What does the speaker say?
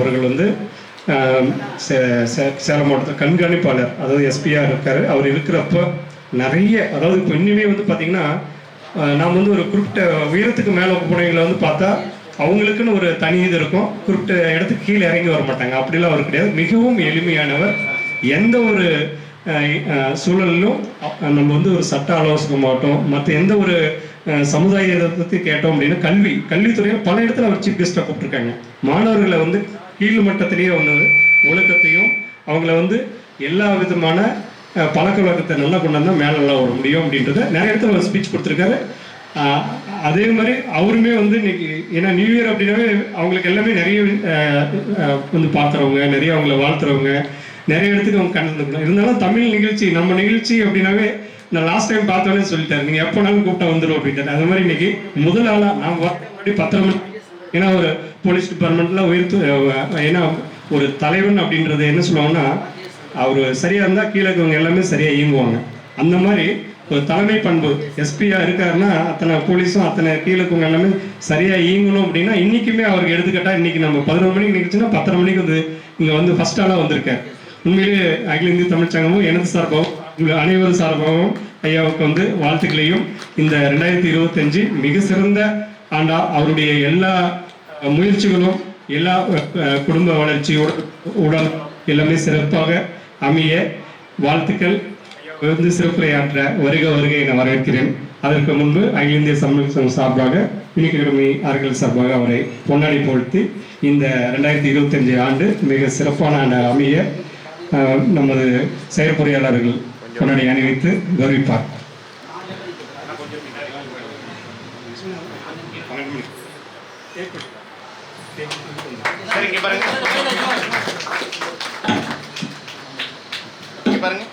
அவர்கள் வந்து சே- சே- சேலம் மாவட்டத்தில் கண்காணிப்பாளர் அதாவது எஸ்பியா இருக்காரு. அவர் இருக்கிறப்ப நிறைய அதாவது இப்போ இன்னுமே வந்து பார்த்தீங்கன்னா நாம் வந்து ஒரு குறிப்பிட்ட உயரத்துக்கு மேலே போனவங்களை வந்து பார்த்தா அவங்களுக்குன்னு ஒரு தனி இது இருக்கும். குறிப்பிட்ட இடத்துக்கு கீழே இறங்கி வர மாட்டாங்க. அப்படிலாம் அவர் கிடையாது. மிகவும் எளிமையானவர். எந்த ஒரு சூழலிலும் நம்ம வந்து ஒரு சட்ட ஆலோசகமாகட்டும் மற்ற எந்த ஒரு சமுதாய பற்றி கேட்டோம் அப்படின்னா கல்வி. கல்வித்துறையில் பல இடத்துல அவர் சீஃப் கெஸ்ட்டாக கூப்பிட்டுருக்காங்க. மாணவர்களை வந்து கீழ் மட்டத்திலேயே வந்தது ஒழுக்கத்தையும் அவங்கள வந்து எல்லா விதமான பழக்க வழக்கத்தை நல்லா கொண்டு வந்தால் மேலே நல்லா வர முடியும் அப்படின்றத நிறைய இடத்துல ஒரு ஸ்பீச் கொடுத்துருக்காரு. அதே மாதிரி அவருமே வந்து இன்னைக்கு ஏன்னா நியூ இயர் அப்படின்னாவே அவங்களுக்கு எல்லாமே நிறைய வந்து பார்க்குறவங்க நிறைய அவங்கள வாழ்த்துறவங்க நிறைய இடத்துக்கு அவங்க கலந்துக்கணும் இருந்தாலும் தமிழ் நிகழ்ச்சி நம்ம நிகழ்ச்சி அப்படின்னாவே நான் லாஸ்ட் டைம் பார்த்தோன்னே சொல்லிட்டாரு. நீங்கள் எப்போனாலும் கூப்பிட்டா வந்துடும் அப்படின்ட்டு அது மாதிரி இன்னைக்கு முதல் ஆளாக நான் வரதுக்கு முன்னாடி பத்தரை மணி ஏன்னா ஒரு போலீஸ் டிபார்ட்மெண்ட்ல உயர்த்து ஏன்னா ஒரு தலைவன் அப்படின்றது என்ன சொல்லுவாங்கன்னா அவர் சரியா இருந்தா கீழே இருக்கவங்க எல்லாமே சரியா இயங்குவாங்க. அந்த மாதிரி ஒரு தலைமை பண்பு எஸ்பியா இருக்காருன்னா அத்தனை போலீஸும் அத்தனை கீழே இருக்கவங்க எல்லாமே சரியா இயங்கணும் அப்படின்னா இன்னைக்குமே அவருக்கு எடுத்துக்கிட்டா இன்னைக்கு நம்ம பதினொரு மணிக்கு நிகழ்ச்சின்னா பத்தரை மணிக்கு வந்து இங்க வந்து ஃபர்ஸ்ட் ஆளா வந்திருக்கேன் உண்மையிலேயே அகில இந்திய தமிழ் சங்கமும் எனது சார்பாகவும் உங்கள் அனைவரும் சார்பாகவும் ஐயாவுக்கு வந்து வாழ்த்துக்களையும் இந்த ரெண்டாயிரத்தி இருபத்தஞ்சு மிக சிறந்த ஆண்டா அவருடைய எல்லா முயற்சிகளும் எல்லா குடும்ப வளர்ச்சி உடல் எல்லாமே சிறப்பாக அமைய வாழ்த்துக்கள். வந்து சிறப்புரையாற்ற வருக வருக என வரவேற்கிறேன். அதற்கு முன்பு அகில இந்திய தமிழ் சார்பாக யூனிகிரமி அவர்கள் சார்பாக அவரை பொன்னாடி போழ்த்தி இந்த ரெண்டாயிரத்தி இருபத்தஞ்சு ஆண்டு மிக சிறப்பான ஆண்டு அமைய நமது செயற்பொறியாளர்கள் பொன்னாடி அணிவித்து கௌரவிப்பார். சரி இங்க பாருங்க பாருங்க